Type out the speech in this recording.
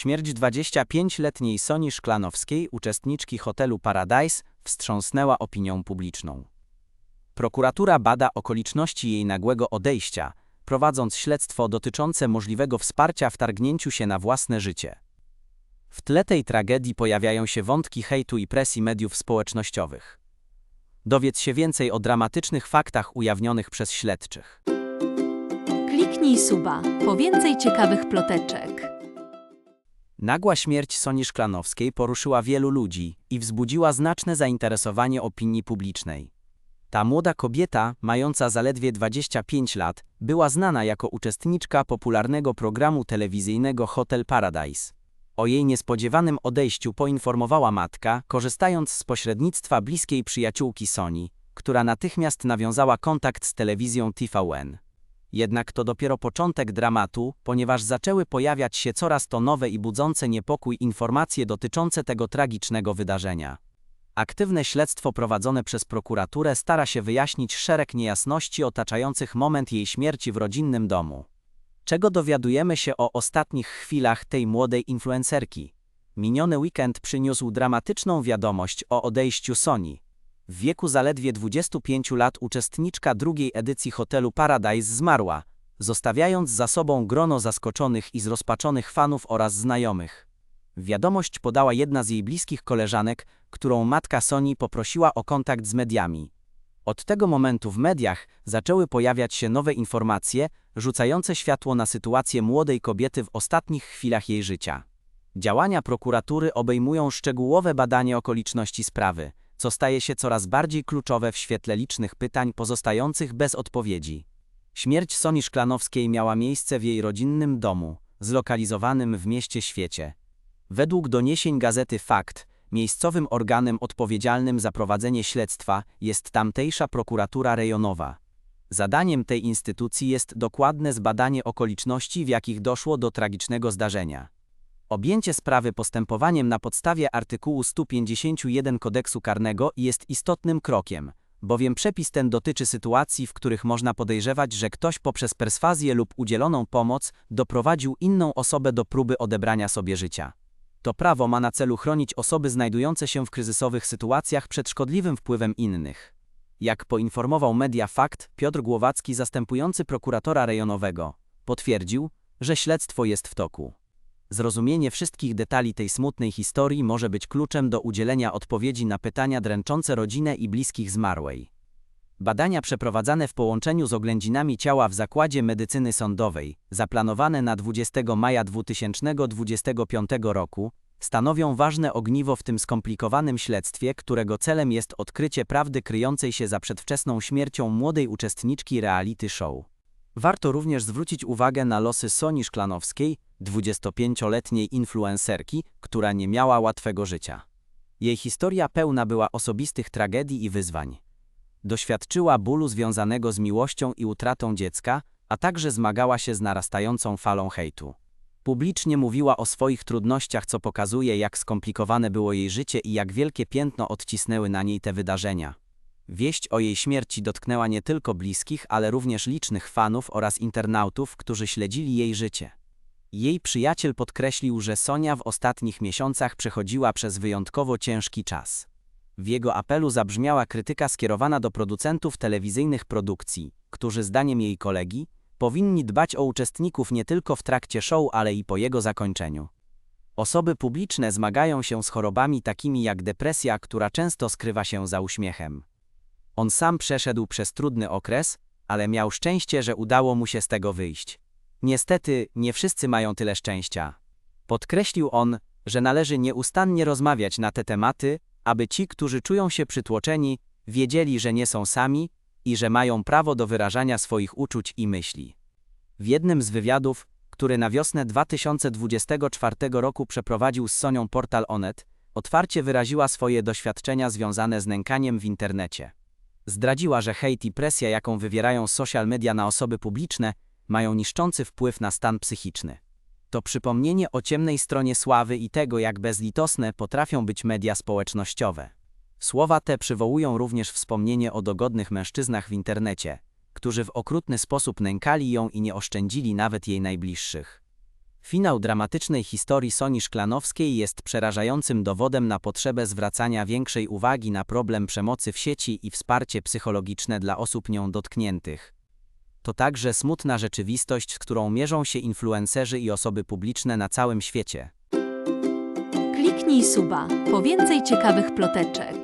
Śmierć 25-letniej Soni Szklanowskiej, uczestniczki hotelu Paradise, wstrząsnęła opinią publiczną. Prokuratura bada okoliczności jej nagłego odejścia, prowadząc śledztwo dotyczące możliwego wsparcia w targnięciu się na własne życie. W tle tej tragedii pojawiają się wątki hejtu i presji mediów społecznościowych. Dowiedz się więcej o dramatycznych faktach ujawnionych przez śledczych. Kliknij suba po więcej ciekawych ploteczek. Nagła śmierć Soni Szklanowskiej poruszyła wielu ludzi i wzbudziła znaczne zainteresowanie opinii publicznej. Ta młoda kobieta, mająca zaledwie 25 lat, była znana jako uczestniczka popularnego programu telewizyjnego Hotel Paradise. O jej niespodziewanym odejściu poinformowała matka, korzystając z pośrednictwa bliskiej przyjaciółki Soni, która natychmiast nawiązała kontakt z telewizją TVN. Jednak to dopiero początek dramatu, ponieważ zaczęły pojawiać się coraz to nowe i budzące niepokój informacje dotyczące tego tragicznego wydarzenia. Aktywne śledztwo prowadzone przez prokuraturę stara się wyjaśnić szereg niejasności otaczających moment jej śmierci w rodzinnym domu. Czego dowiadujemy się o ostatnich chwilach tej młodej influencerki? Miniony weekend przyniósł dramatyczną wiadomość o odejściu Soni. W wieku zaledwie 25 lat uczestniczka drugiej edycji hotelu Paradise zmarła, zostawiając za sobą grono zaskoczonych i zrozpaczonych fanów oraz znajomych. Wiadomość podała jedna z jej bliskich koleżanek, którą matka Soni poprosiła o kontakt z mediami. Od tego momentu w mediach zaczęły pojawiać się nowe informacje, rzucające światło na sytuację młodej kobiety w ostatnich chwilach jej życia. Działania prokuratury obejmują szczegółowe badanie okoliczności sprawy, co staje się coraz bardziej kluczowe w świetle licznych pytań pozostających bez odpowiedzi. Śmierć Soni Szklanowskiej miała miejsce w jej rodzinnym domu, zlokalizowanym w mieście Świecie. Według doniesień gazety Fakt, miejscowym organem odpowiedzialnym za prowadzenie śledztwa jest tamtejsza prokuratura rejonowa. Zadaniem tej instytucji jest dokładne zbadanie okoliczności, w jakich doszło do tragicznego zdarzenia. Objęcie sprawy postępowaniem na podstawie artykułu 151 kodeksu karnego jest istotnym krokiem, bowiem przepis ten dotyczy sytuacji, w których można podejrzewać, że ktoś poprzez perswazję lub udzieloną pomoc doprowadził inną osobę do próby odebrania sobie życia. To prawo ma na celu chronić osoby znajdujące się w kryzysowych sytuacjach przed szkodliwym wpływem innych. Jak poinformował Media Fakt, Piotr Głowacki, zastępujący prokuratora rejonowego, potwierdził, że śledztwo jest w toku. Zrozumienie wszystkich detali tej smutnej historii może być kluczem do udzielenia odpowiedzi na pytania dręczące rodzinę i bliskich zmarłej. Badania przeprowadzane w połączeniu z oględzinami ciała w Zakładzie Medycyny Sądowej, zaplanowane na 20 maja 2025 roku, stanowią ważne ogniwo w tym skomplikowanym śledztwie, którego celem jest odkrycie prawdy kryjącej się za przedwczesną śmiercią młodej uczestniczki reality show. Warto również zwrócić uwagę na losy Soni Szklanowskiej, 25-letniej influencerki, która nie miała łatwego życia. Jej historia pełna była osobistych tragedii i wyzwań. Doświadczyła bólu związanego z miłością i utratą dziecka, a także zmagała się z narastającą falą hejtu. Publicznie mówiła o swoich trudnościach, co pokazuje, jak skomplikowane było jej życie i jak wielkie piętno odcisnęły na niej te wydarzenia. Wieść o jej śmierci dotknęła nie tylko bliskich, ale również licznych fanów oraz internautów, którzy śledzili jej życie. Jej przyjaciel podkreślił, że Sonia w ostatnich miesiącach przechodziła przez wyjątkowo ciężki czas. W jego apelu zabrzmiała krytyka skierowana do producentów telewizyjnych produkcji, którzy zdaniem jej kolegi powinni dbać o uczestników nie tylko w trakcie show, ale i po jego zakończeniu. Osoby publiczne zmagają się z chorobami takimi jak depresja, która często skrywa się za uśmiechem. On sam przeszedł przez trudny okres, ale miał szczęście, że udało mu się z tego wyjść. Niestety, nie wszyscy mają tyle szczęścia. Podkreślił on, że należy nieustannie rozmawiać na te tematy, aby ci, którzy czują się przytłoczeni, wiedzieli, że nie są sami i że mają prawo do wyrażania swoich uczuć i myśli. W jednym z wywiadów, który na wiosnę 2024 roku przeprowadził z Sonią portal Onet, otwarcie wyraziła swoje doświadczenia związane z nękaniem w internecie. Zdradziła, że hejt i presja, jaką wywierają social media na osoby publiczne, mają niszczący wpływ na stan psychiczny. To przypomnienie o ciemnej stronie sławy i tego, jak bezlitosne potrafią być media społecznościowe. Słowa te przywołują również wspomnienie o dogodnych mężczyznach w internecie, którzy w okrutny sposób nękali ją i nie oszczędzili nawet jej najbliższych. Finał dramatycznej historii Soni Szklanowskiej jest przerażającym dowodem na potrzebę zwracania większej uwagi na problem przemocy w sieci i wsparcie psychologiczne dla osób nią dotkniętych. To także smutna rzeczywistość, z którą mierzą się influencerzy i osoby publiczne na całym świecie. Kliknij suba po więcej ciekawych ploteczek.